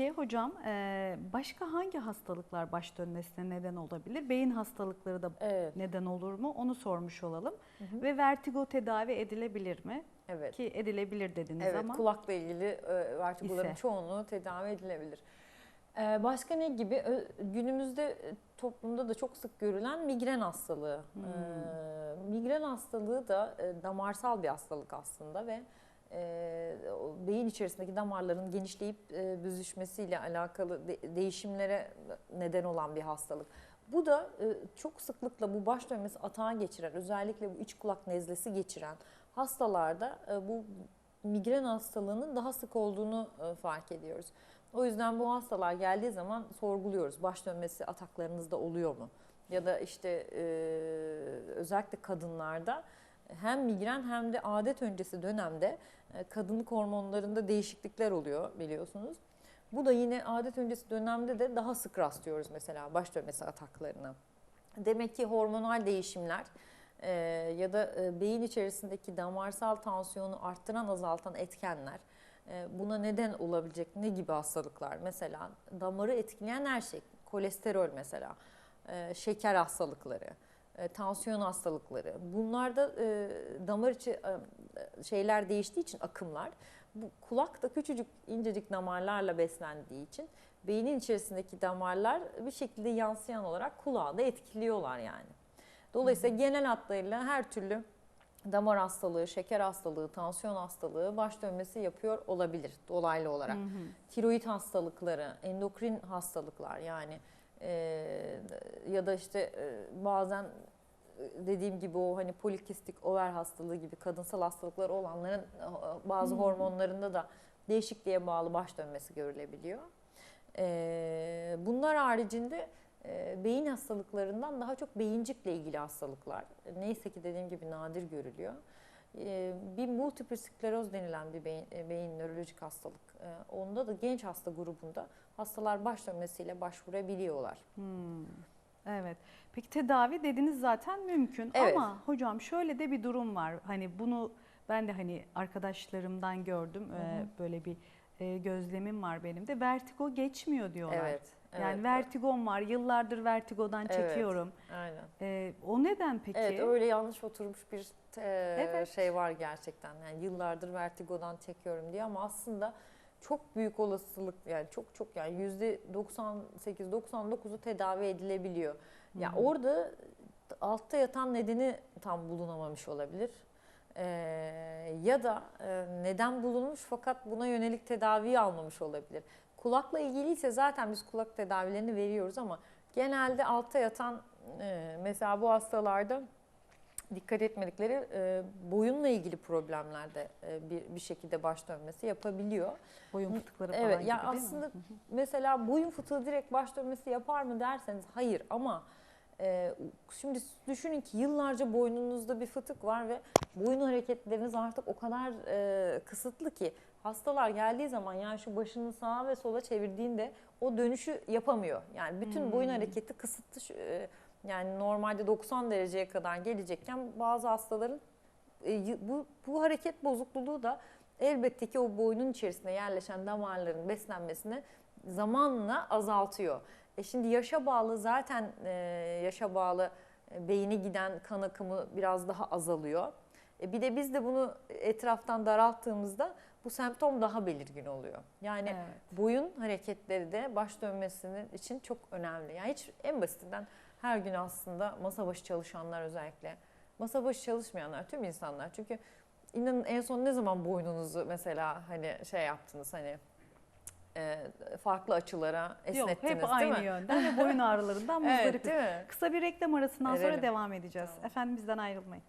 Peki hocam e, başka hangi hastalıklar baş dönmesine neden olabilir? Beyin hastalıkları da Evet. neden olur mu? Onu sormuş olalım. Ve vertigo tedavi edilebilir mi? Evet. Ki edilebilir dediniz Evet, ama. kulakla ilgili e, vertigoların ise. çoğunluğu tedavi edilebilir. E, başka ne gibi? Günümüzde toplumda da çok sık görülen migren hastalığı. Hmm. Migren hastalığı da damarsal bir hastalık aslında ve e, beyin içerisindeki damarların genişleyip e, büzüşmesiyle alakalı de- değişimlere neden olan bir hastalık. Bu da e, çok sıklıkla bu baş dönmesi atağa geçiren, özellikle bu iç kulak nezlesi geçiren hastalarda e, bu migren hastalığının daha sık olduğunu e, fark ediyoruz. O yüzden bu hastalar geldiği zaman sorguluyoruz. Baş dönmesi ataklarınızda oluyor mu? Ya da işte e, özellikle kadınlarda hem migren hem de adet öncesi dönemde e, kadınlık hormonlarında değişiklikler oluyor biliyorsunuz. Bu da yine adet öncesi dönemde de daha sık rastlıyoruz mesela baş dönmesi ataklarına. Demek ki hormonal değişimler e, ya da e, beyin içerisindeki damarsal tansiyonu arttıran azaltan etkenler buna neden olabilecek ne gibi hastalıklar? Mesela damarı etkileyen her şey, kolesterol mesela, şeker hastalıkları, e, tansiyon hastalıkları. Bunlarda e, damar içi e, şeyler değiştiği için akımlar bu kulak da küçücük incecik damarlarla beslendiği için beynin içerisindeki damarlar bir şekilde yansıyan olarak kulağı da etkiliyorlar yani. Dolayısıyla genel hatlarıyla her türlü damar hastalığı, şeker hastalığı, tansiyon hastalığı baş dönmesi yapıyor olabilir dolaylı olarak. Hı hı. Tiroid hastalıkları, endokrin hastalıklar yani e, ya da işte e, bazen dediğim gibi o hani polikistik over hastalığı gibi kadınsal hastalıkları olanların e, bazı Hmm. hormonlarında da değişikliğe bağlı baş dönmesi görülebiliyor. E, bunlar haricinde e, beyin hastalıklarından daha çok beyincikle ilgili hastalıklar. Neyse ki dediğim gibi nadir görülüyor. Bir multiple skleroz denilen bir beyin, beyin nörolojik hastalık. E, onda da genç hasta grubunda hastalar baş dönmesiyle başvurabiliyorlar. Hmm, Evet. Peki tedavi dediniz zaten mümkün Evet. ama hocam şöyle de bir durum var. Hani bunu ben de hani arkadaşlarımdan gördüm. Ee, böyle bir e, gözlemim var benim de. Vertigo geçmiyor diyorlar. Evet. Yani evet. vertigom var. Yıllardır vertigodan Evet. çekiyorum. Aynen. Ee, o neden peki? Evet öyle yanlış oturmuş bir e, Evet. şey var gerçekten. Yani yıllardır vertigodan çekiyorum diye ama aslında çok büyük olasılık yani çok çok yani yüzde 98-99'u tedavi edilebiliyor. Ya Hı hı. orada altta yatan nedeni tam bulunamamış olabilir. Ee, ya da e, neden bulunmuş fakat buna yönelik tedaviyi almamış olabilir. Kulakla ilgiliyse zaten biz kulak tedavilerini veriyoruz ama genelde altta yatan e, mesela bu hastalarda dikkat etmedikleri e, boyunla ilgili problemlerde e, bir, bir şekilde baş dönmesi yapabiliyor. Boyun fıtıkları falan Evet gibi yani mi? aslında hı. mesela boyun fıtığı direkt baş dönmesi yapar mı derseniz hayır ama e, şimdi düşünün ki yıllarca boynunuzda bir fıtık var ve boyun hareketleriniz artık o kadar e, kısıtlı ki hastalar geldiği zaman yani şu başını sağa ve sola çevirdiğinde o dönüşü yapamıyor. Yani bütün boyun Hmm. hareketi kısıtlı e, yani normalde 90 dereceye kadar gelecekken bazı hastaların e, bu, bu hareket bozukluğu da elbette ki o boynun içerisinde yerleşen damarların beslenmesini zamanla azaltıyor. E şimdi yaşa bağlı zaten e, yaşa bağlı e, beyine giden kan akımı biraz daha azalıyor. E bir de biz de bunu etraftan daralttığımızda bu semptom daha belirgin oluyor. Yani Evet. boyun hareketleri de baş dönmesinin için çok önemli. Yani hiç en basitinden her gün aslında masa başı çalışanlar özellikle, masa başı çalışmayanlar, tüm insanlar. Çünkü inanın en son ne zaman boynunuzu mesela hani şey yaptınız hani e, farklı açılara esnettiniz Yok hep değil aynı mi? yönden ve boyun ağrılarından Evet muzdarip. mi? Kısa bir reklam arasından sonra Verelim. devam edeceğiz. Tamam. Efendim bizden ayrılmayın.